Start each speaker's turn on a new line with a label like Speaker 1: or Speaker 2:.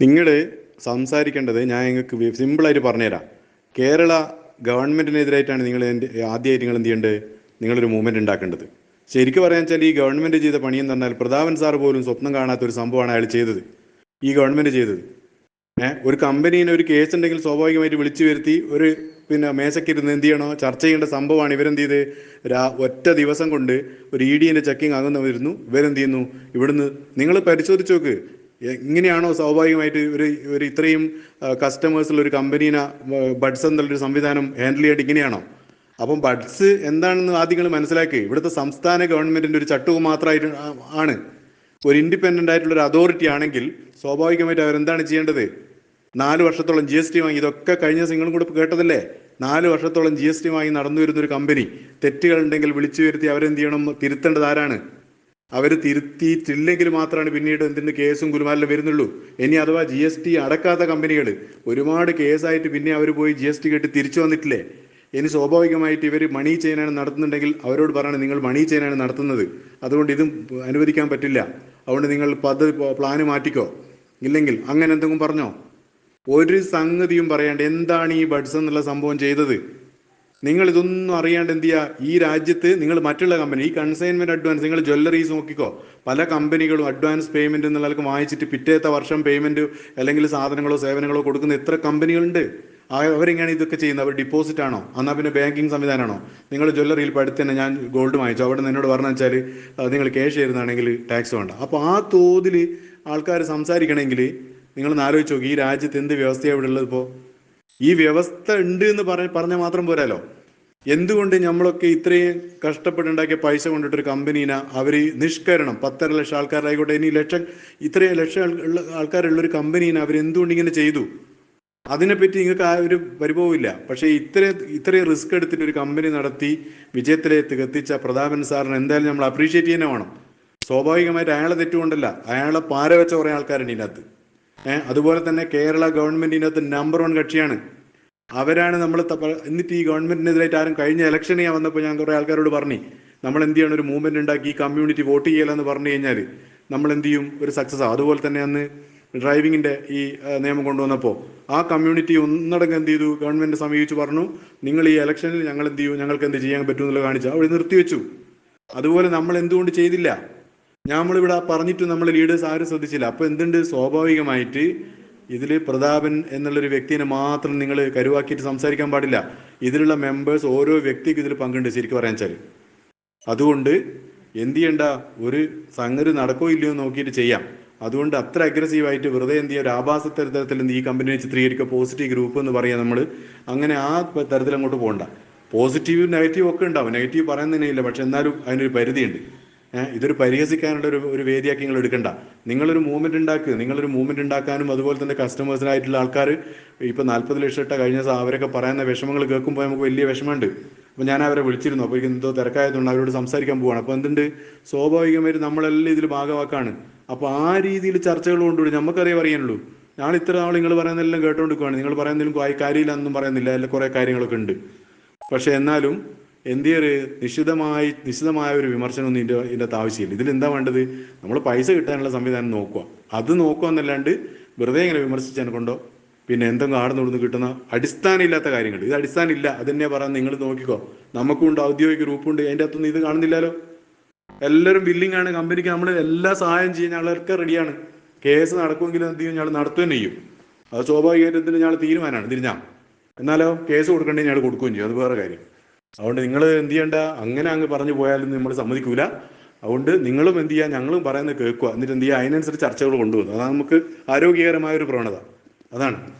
Speaker 1: നിങ്ങൾ സംസാരിക്കേണ്ടത് ഞാൻ നിങ്ങൾക്ക് സിമ്പിളായിട്ട് പറഞ്ഞുതരാം. കേരള ഗവൺമെന്റിനെതിരായിട്ടാണ് നിങ്ങൾ എന്റെ ആദ്യമായിട്ട് നിങ്ങൾ എന്ത് ചെയ്യേണ്ടത്? നിങ്ങളൊരു മൂവ്മെന്റ് ഉണ്ടാക്കേണ്ടത്. ശരിക്കും പറയാൻ വെച്ചാൽ ഈ ഗവൺമെന്റ് ചെയ്ത പണിയെന്ന് പറഞ്ഞാൽ പ്രതാപൻ സാർ പോലും സ്വപ്നം കാണാത്ത ഒരു സംഭവമാണ് അയാൾ ചെയ്തത്. ഈ ഗവൺമെന്റ് ചെയ്തത്. ഏഹ് ഒരു കമ്പനീനെ ഒരു കേസ് ഉണ്ടെങ്കിൽ സ്വാഭാവികമായിട്ട് വിളിച്ചു വരുത്തി ഒരു പിന്നെ മേശക്കിരുന്ന് എന്ത് ചെയ്യണോ ചർച്ച ചെയ്യേണ്ട സംഭവമാണ് ഇവരെന്ത് ചെയ്ത്? രാ ഒറ്റ ദിവസം കൊണ്ട് ഒരു ഇ ഡിന്റെ ചെക്കിങ് ആകുന്ന വരുന്നു ഇവരെന്ത് ചെയ്യുന്നു? ഇവിടുന്ന് നിങ്ങൾ പരിശോധിച്ച് നോക്ക്. എ- ഇങ്ങനെയാണോ സ്വാഭാവികമായിട്ട് ഒരു ഒരു ഇത്രയും കസ്റ്റമേഴ്സുള്ള ഒരു കമ്പനീനെ ബഡ്സ് എന്നുള്ളൊരു സംവിധാനം ഹാൻഡിൽ ചെയ്യേണ്ട ഇങ്ങനെയാണോ? അപ്പം ബഡ്സ് എന്താണെന്ന് ആദ്യം നിങ്ങൾ മനസ്സിലാക്കി. ഇവിടുത്തെ സംസ്ഥാന ഗവൺമെന്റിന്റെ ഒരു ചട്ടുക മാത്രമായിട്ട് ആണ്. ഒരു ഇൻഡിപെൻഡന്റ് ആയിട്ടുള്ള ഒരു അതോറിറ്റി ആണെങ്കിൽ സ്വാഭാവികമായിട്ട് അവരെന്താണ് ചെയ്യേണ്ടത്? നാല് വർഷത്തോളം ജി എസ് ടി വാങ്ങി. ഇതൊക്കെ കഴിഞ്ഞ നിങ്ങളും കൂടെ കേട്ടതല്ലേ? നാല് വർഷത്തോളം ജി എസ് ടി വാങ്ങി നടന്നു വരുന്ന ഒരു കമ്പനി തെറ്റുകൾ ഉണ്ടെങ്കിൽ വിളിച്ചു വരുത്തി അവരെന്ത് ചെയ്യണം? തിരുത്തേണ്ടത് ആരാണ്? അവർ തിരുത്തിയിട്ടില്ലെങ്കിൽ മാത്രമാണ് പിന്നീട് എന്തിന്റെ കേസും കുലുമാലിലും വരുന്നുള്ളൂ. ഇനി അഥവാ ജി എസ് ടി അടക്കാത്ത കമ്പനികൾ ഒരുപാട് കേസായിട്ട് പിന്നെ അവർ പോയി ജി എസ് ടി കെട്ടി തിരിച്ചു വന്നിട്ടില്ലേ? ഇനി സ്വാഭാവികമായിട്ട് ഇവർ മണി ചെയിനാണ് നടത്തുന്നുണ്ടെങ്കിൽ അവരോട് പറയണം നിങ്ങൾ മണി ചെയിനാണ് നടത്തുന്നത്. അതുകൊണ്ട് ഇതും അനുവദിക്കാൻ പറ്റില്ല. അതുകൊണ്ട് നിങ്ങൾ പദ്ധതി പ്ലാന് മാറ്റിക്കോ. ഇല്ലെങ്കിൽ അങ്ങനെ എന്തെങ്കിലും പറഞ്ഞോ? ഒരു സംഗതിയും പറയാണ്ട് എന്താണ് ഈ ബഡ്സ് എന്നുള്ള സംഭവം ചെയ്തത്? നിങ്ങൾ ഇതൊന്നും അറിയാണ്ട് എന്ത് ചെയ്യുക ഈ രാജ്യത്ത് നിങ്ങൾ മറ്റുള്ള കമ്പനി ഈ കൺസൈൻമെന്റ് അഡ്വാൻസ് നിങ്ങൾ ജ്വല്ലറീസ് നോക്കിക്കോ. പല കമ്പനികളും അഡ്വാൻസ് പേയ്മെന്റ് എന്നുള്ളവർക്ക് വാങ്ങിച്ചിട്ട് പിറ്റേത്തെ വർഷം പേയ്മെന്റ് അല്ലെങ്കിൽ സാധനങ്ങളോ സേവനങ്ങളോ കൊടുക്കുന്ന എത്ര കമ്പനികളുണ്ട് അവരെങ്ങനെയാണ് ഇതൊക്കെ ചെയ്യുന്നത്? അവർ ഡിപ്പോസിറ്റ് ആണോ? എന്നാൽ പിന്നെ ബാങ്കിങ് സംവിധാനമാണോ? നിങ്ങൾ ജ്വല്ലറിയിൽ പഠിത്തു തന്നെ ഞാൻ ഗോൾഡ് വാങ്ങിച്ചു. അവിടെ നിന്ന് എന്നോട് പറഞ്ഞു വെച്ചാൽ നിങ്ങൾ ക്യാഷ് ചെയ്യുന്നതാണെങ്കിൽ ടാക്സ് വേണ്ട. അപ്പോൾ ആ തോതിൽ ആൾക്കാർ സംസാരിക്കണമെങ്കിൽ നിങ്ങൾ ആലോചിച്ച് നോക്കി. ഈ രാജ്യത്ത് എന്ത് വ്യവസ്ഥയാണ് ഇവിടെ ഉള്ളത് ഇപ്പോൾ ഈ വ്യവസ്ഥ ഉണ്ട് എന്ന് പറഞ്ഞ പറഞ്ഞാൽ മാത്രം പോരാലോ? എന്തുകൊണ്ട് നമ്മളൊക്കെ ഇത്രയും കഷ്ടപ്പെട്ടുണ്ടാക്കിയ പൈസ കൊണ്ടിട്ട് ഒരു കമ്പനീനെ അവർ നിഷ്കരണം? പത്തര ലക്ഷം ആൾക്കാരായിക്കോട്ടെ ഇനി ലക്ഷം ഇത്രയും ലക്ഷം ആൾ- ആൾക്കാരുള്ള ഒരു കമ്പനീനെ അവർ എന്തുകൊണ്ട് ഇങ്ങനെ ചെയ്തു? അതിനെപ്പറ്റി നിങ്ങൾക്ക് ആ ഒരു പരിഭവമില്ല പക്ഷേ ഇത്രയും ഇത്രയും റിസ്ക് എടുത്തിട്ട് ഒരു കമ്പനി നടത്തി വിജയത്തിലേക്ക് എത്തിച്ച പ്രതാപൻ സാറിന് എന്തായാലും നമ്മൾ അപ്രീഷിയേറ്റ് ചെയ്യുന്ന വേണം. സ്വാഭാവികമായിട്ട് അയാളെ തെറ്റുകൊണ്ടല്ല അയാളെ പാര വെച്ച കുറേ ആൾക്കാരുണ്ട് ഇതിനകത്ത്. ഏഹ് അതുപോലെ തന്നെ കേരള ഗവൺമെന്റിനകത്ത് നമ്പർ വൺ കക്ഷിയാണ്. അവരാണ് നമ്മൾ എന്നിട്ട് ഈ ഗവൺമെന്റിനെതിരായിട്ട് ആരും കഴിഞ്ഞ ചെയ്യാൻ വന്നപ്പോൾ ഞാൻ കുറേ ആൾക്കാരോട് പറഞ്ഞു നമ്മൾ എന്ത് ചെയ്യണം? ഒരു മൂവ്മെന്റ് ഉണ്ടാക്കി ഈ കമ്മ്യൂണിറ്റി വോട്ട് ചെയ്യലെന്ന് പറഞ്ഞു കഴിഞ്ഞാൽ നമ്മൾ എന്ത് ചെയ്യും? ഒരു സക്സസ് ആവും അതുപോലെ തന്നെ അന്ന് ഡ്രൈവിങ്ങിന്റെ ഈ നിയമം കൊണ്ടുവന്നപ്പോൾ ആ കമ്മ്യൂണിറ്റി ഒന്നടങ്കം എന്ത് ചെയ്തു? ഗവൺമെന്റ് സമീപിച്ചു പറഞ്ഞു നിങ്ങൾ ഈ ഇലക്ഷനിൽ ഞങ്ങൾ എന്ത് ചെയ്യും? ഞങ്ങൾക്ക് എന്ത് ചെയ്യാൻ പറ്റും കാണിച്ചു അവിടെ നിർത്തിവെച്ചു. അതുപോലെ നമ്മൾ എന്തുകൊണ്ട് ചെയ്തില്ല? നമ്മളിവിടെ പറഞ്ഞിട്ട് നമ്മൾ ലീഡേഴ്സ് ആരും ശ്രദ്ധിച്ചില്ല. അപ്പൊ എന്തുണ്ട്? സ്വാഭാവികമായിട്ട് ഇതിൽ പ്രതാപൻ എന്നുള്ളൊരു വ്യക്തിനെ മാത്രം നിങ്ങൾ കരുവാക്കിയിട്ട് സംസാരിക്കാൻ പാടില്ല. ഇതിലുള്ള മെമ്പേഴ്സ് ഓരോ വ്യക്തിക്കും ഇതിൽ പങ്കുണ്ട് ശരിക്കും പറയാൻ വെച്ചാൽ അതുകൊണ്ട് എന്ത് ചെയ്യണ്ട? ഒരു സംഗതി നടക്കോ ഇല്ലയോ നോക്കിയിട്ട് ചെയ്യാം. അതുകൊണ്ട് അത്ര അഗ്രസീവായിട്ട് വെറുതെ എന്ത് ചെയ്യുക ഒരു ആഭാസ തരത്തിൽ എന്ത് ഈ കമ്പനിയെ ചിത്രീകരിക്കുക പോസിറ്റീവ് ഗ്രൂപ്പ് എന്ന് പറയാം നമ്മൾ അങ്ങനെ ആ തരത്തിൽ അങ്ങോട്ട് പോകണ്ട പോസിറ്റീവും നെഗറ്റീവും ഒക്കെ ഉണ്ടാവും. നെഗറ്റീവ് പറയാൻ ഇല്ല. പക്ഷെ എന്നാലും അതിനൊരു പരിധിയുണ്ട്. ഇതൊരു പരിഹസിക്കാനുള്ള ഒരു ഒരു വേദിയാക്കി നിങ്ങൾ എടുക്കണ്ട. നിങ്ങളൊരു മൂവ്മെന്റ് ഉണ്ടാക്കുക നിങ്ങളൊരു മൂവ്മെന്റ് ഉണ്ടാക്കാനും അതുപോലെ തന്നെ കസ്റ്റമേഴ്സിനായിട്ടുള്ള ആൾക്കാർ ഇപ്പൊ നാല്പത് ലക്ഷം ഇട്ട കഴിഞ്ഞ അവരൊക്കെ പറയുന്ന വിഷമങ്ങൾ കേൾക്കുമ്പോൾ നമുക്ക് വലിയ വിഷമമുണ്ട്. അപ്പൊ ഞാൻ അവരെ വിളിച്ചിരുന്നു. അപ്പോൾ എന്തോ തിരക്കായതുകൊണ്ട് അവരോട് സംസാരിക്കാൻ പോവാണ്. അപ്പൊ എന്തുണ്ട്? സ്വാഭാവികമായിട്ട് നമ്മളെല്ലാം ഇതിൽ ഭാഗവാക്കാണ്. അപ്പൊ ആ രീതിയിൽ ചർച്ചകൾ കൊണ്ടുപോയി നമുക്കറിയാം അറിയാനുള്ളൂ. ഞാൻ ഇത്ര നാൾ നിങ്ങൾ പറയുന്നതെല്ലാം കേട്ടോണ്ടിരിക്കുവാണ്. നിങ്ങൾ പറയുന്നതിലും കാര്യമില്ല എന്നും പറയുന്നില്ല. അതിൽ കുറെ കാര്യങ്ങളൊക്കെ ഉണ്ട്. പക്ഷെ എന്നാലും എന്ത് ഒരു നിശ്ചിതമായി നിശ്ചിതമായ ഒരു വിമർശനമൊന്നും ഇതിന്റെ ഇതിന്റെ അകത്ത് ആവശ്യമില്ല. ഇതിൽ എന്താ വേണ്ടത്? നമ്മൾ പൈസ കിട്ടാനുള്ള സംവിധാനം നോക്കുക. അത് നോക്കുക എന്നല്ലാണ്ട് വെറുതെ ഇങ്ങനെ വിമർശിച്ചതിനെ കൊണ്ടോ പിന്നെ എന്തെങ്കിലും ആടുന്ന് ഇവിടുന്ന് കിട്ടുന്ന അടിസ്ഥാനം ഇല്ലാത്ത കാര്യങ്ങൾ. ഇത് അടിസ്ഥാനം ഇല്ല അത് തന്നെയാ പറയാൻ നിങ്ങൾ നോക്കിക്കോ. നമുക്കും ഉണ്ട് ഔദ്യോഗിക ഗ്രൂപ്പുണ്ട്. അതിന്റെ അകത്തൊന്നും ഇത് കാണുന്നില്ലല്ലോ. എല്ലാവരും ബില്ലിംഗ് ആണ്. കമ്പനിക്ക് നമ്മൾ എല്ലാ സഹായം ചെയ്യാൻ ഞങ്ങളൊക്കെ റെഡിയാണ് കേസ് നടക്കുമെങ്കിലും എന്ത് ചെയ്യും? ഞങ്ങൾ നടത്തുകയും ചെയ്യും. അത് സ്വാഭാവികമായിട്ട് ഇതിന് ഞങ്ങൾ തീരുമാനമാണ്. തിരിഞ്ഞാൽ എന്നാലോ കേസ് കൊടുക്കേണ്ടത് ഞങ്ങൾ കൊടുക്കുകയും ചെയ്യും. അത് വേറെ കാര്യം. അതുകൊണ്ട് നിങ്ങൾ എന്ത് ചെയ്യണ്ട? അങ്ങനെ അങ്ങ് പറഞ്ഞു പോയാലും നമ്മൾ സമ്മതിക്കൂല. അതുകൊണ്ട് നിങ്ങളും എന്ത് ചെയ്യുക ഞങ്ങളും പറയുന്നത് കേൾക്കുക. എന്നിട്ട് എന്ത് ചെയ്യുക അതിനനുസരിച്ച് ചർച്ചകൾ കൊണ്ടുപോകുന്നു അതാണ് നമുക്ക് ആരോഗ്യകരമായ ഒരു പ്രവണത. അതാണ്.